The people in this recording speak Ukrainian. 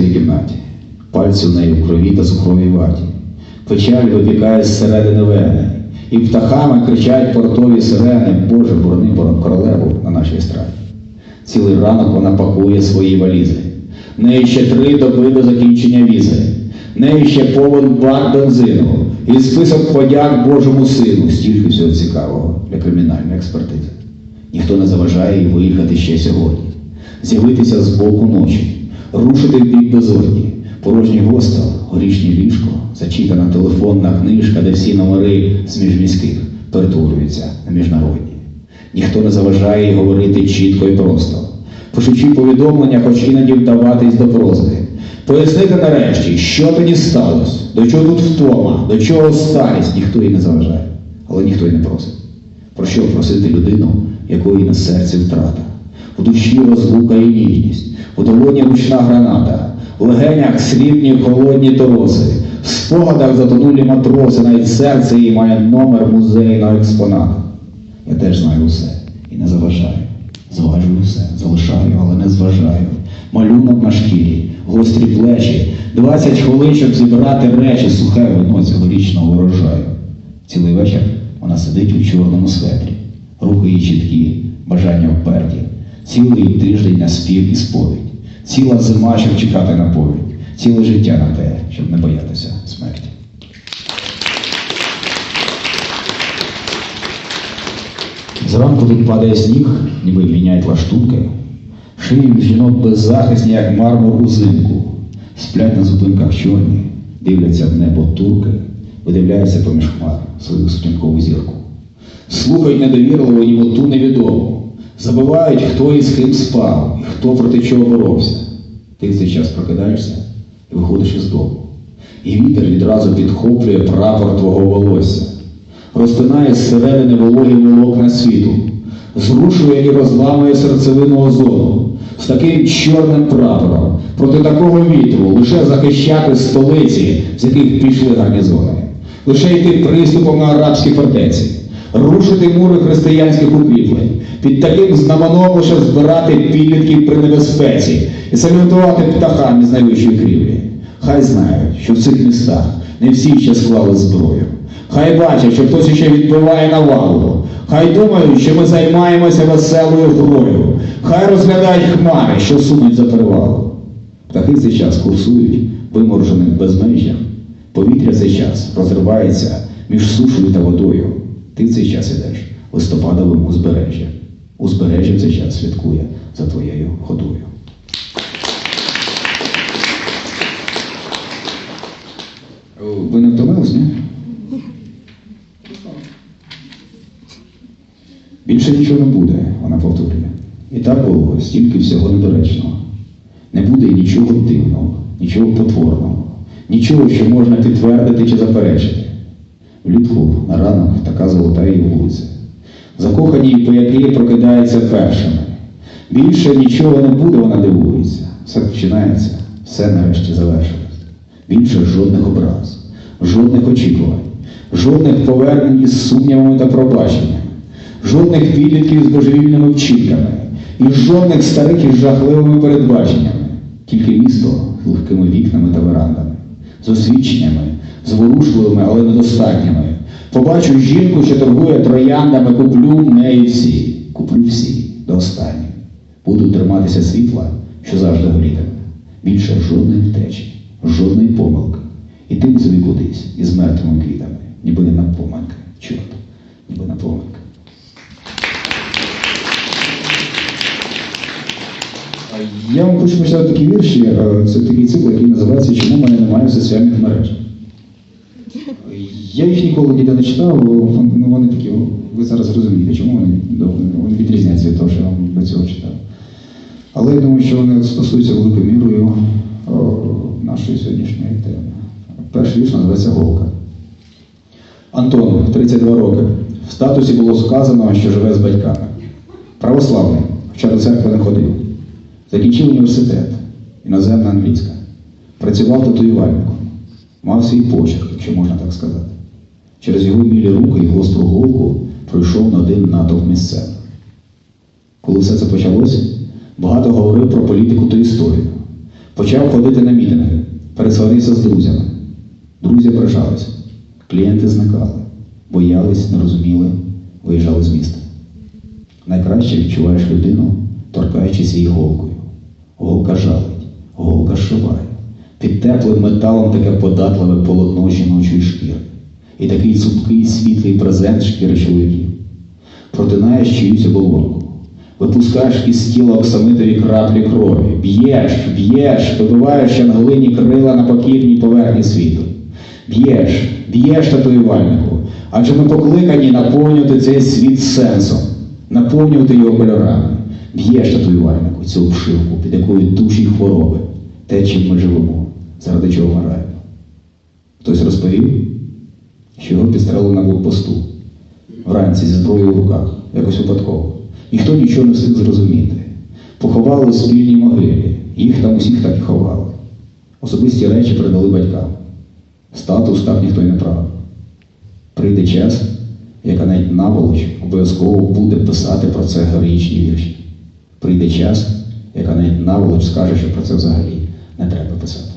кімнаті. Пальці в неї в крові та цукровій ваті. Печаль випікає зсередини вени. І птахами кричать портові сирени, Боже, борони боро- королеву на нашій естраді. Цілий ранок вона пакує свої валізи. В неї ще три доби до закінчення візи. В неї ще повен бак бензину і список подяк Божому сину. Стільки всього цікавого для кримінальної експертизи. Ніхто не заважає їй виїхати ще сьогодні, з'явитися з боку ночі, рушити в бік безодні, порожній гостел, горішнє ліжко, зачитана телефонна книжка, де всі номери з міжміських перетворюються на міжнародні. Ніхто не заважає говорити чітко і просто, пишучи повідомлення, хоч іноді вдаватись до просьби. Пояснити нарешті, що тоді сталося, до чого тут втома, до чого старість, ніхто їй не заважає, але ніхто й не просить. Про що просити людину, якої на серці втрата? У душі розлука і ніжність, у долоні ручна граната, в легенях срібні голодні тороси, в спогадах затонулі матроси, навіть серце її має номер музейного експоната. Я теж знаю усе і не заважаю. Зважую все, залишаю, але не зважаю. Малюнок на шкірі, гострі плечі, 20 хвилин, щоб зібрати речі, сухе вино цьогорічного урожаю. Цілий вечір вона сидить у чорному светрі, рухи її чіткі, бажання вперті, цілий тиждень на спів і сповідь, ціла зима, щоб чекати на повідь, ціле життя на те, щоб не боятися смерті. Зранку тут падає сніг, ніби міняють лаштунки. Шиї жінок беззахисні, як мармур узимку. Сплять на зупинках чорні, дивляться в небо турки, видивляються поміж хмар свою сутінкову зірку. Слухають недовірливо німоту невідому. Забувають, хто із ким спав і хто проти чого боровся. Ти в цей час прокидаєшся і виходиш із дому. І вітер відразу підхоплює прапор твого волосся. Розтинає зсередини вологі волокна світу, зрушує і розламує серцевину озону. З таким чорним прапором проти такого вітру лише захищати столиці, з яких пішли гарнізони, лише йти приступом на арабські фортеці, рушити мури християнських укріплень, під таким знаменом лише збирати підлітків при небезпеці і салютувати птахам із найвищої крівлі. Хай знають, що в цих містах не всі ще склали зброю. Хай бачать, що хтось ще відбиває навалу. Хай думають, що ми займаємося веселою грою. Хай розглядають хмари, що сунуть за перевалу. Птахи цей час курсують вимороженим безмежжям. Повітря цей час розривається між сушою та водою. Ти в цей час ідеш листопадовим узбережжям. Узбережжя в цей час святкує за твоєю ходою. Ви не втомились, ні? Більше нічого не буде, вона повторює. І так було стільки всього недоречного. Не буде нічого дивного, нічого потворного, нічого, що можна підтвердити чи заперечити. Влітку на ранок така золота її вулиця. Закохані пояки прокидаються першими. Більше нічого не буде, вона дивується. Все починається, все нарешті завершилось. Більше жодних образ, жодних очікувань, жодних повернень із сумнівами та пробаченнями, жодних підлітків з божевільними вчинками і жодних старих із жахливими передбаченнями, тільки місто з легкими вікнами та верандами, з освіченнями, зворушливими, але недостатніми. Побачу жінку, що торгує трояндами, куплю неї всі, куплю всі до останнього. Буду триматися світла, що завжди горітиме. Більше жодної втечі, жодної помилки. І тим собі кудись із мертвими квітами, ніби не на помилки. Чорт, ніби на помилки. Я вам хочу почитати такі вірші. е, Це такий цикл, який називається Чому мене немає соціальних мереж. Я їх ніколи ніде не читав, ну, вони такі, ви зараз розумієте, чому вони, вони відрізняються від того, що я вам до цього читав. Але я думаю, що вони стосуються великою мірою нашої сьогоднішньої теми. Перший вірш називається Голка. Антон, 32 роки. В статусі було сказано, що живе з батьками. Православний, хоча до церкви не ходив. Закінчив університет, іноземна англійська. Працював татуювальником. Мав свій почерк, якщо можна так сказати. Через його мілі руки і гостру голку пройшов на один натовп місцевих. Коли все це почалося, багато говорив про політику та історію. Почав ходити на мітинги, пересварився з друзями. Друзі ображалися, клієнти зникали, боялись, не розуміли, виїжджали з міста. Найкраще відчуваєш людину, торкаючись її голкою. Голка жалить, голка шиває. Під теплим металом таке податливе полотно жіночої шкіри. І такий цупкий світлий презент шкіри чоловіків. Протинаєш чиюсь оболонку. Випускаєш із тіла оксамитові краплі крові, б'єш, б'єш, вибиваєш янголині крила на покірній поверхні світу. Б'єш, б'єш татуювальнику, адже ми покликані наповнювати цей світ сенсом, наповнювати його кольорами. Б'єш татуювальнику цю обшивку, під якою душі хвороби, те, чим ми живемо, заради чого вмираємо. Хтось розповів, що на блокпосту вранці зі зброєю в руках, якось випадково. Ніхто нічого не встиг зрозуміти. Поховали у спільній могилі, їх там усіх так і ховали. Особисті речі передали батькам. Статус так ніхто й не правив. Прийде час, яка навіть наволоч обов'язково буде писати про це героїчні вірші. Прийде час, яка навіть наволоч скаже, що про це взагалі не треба писати.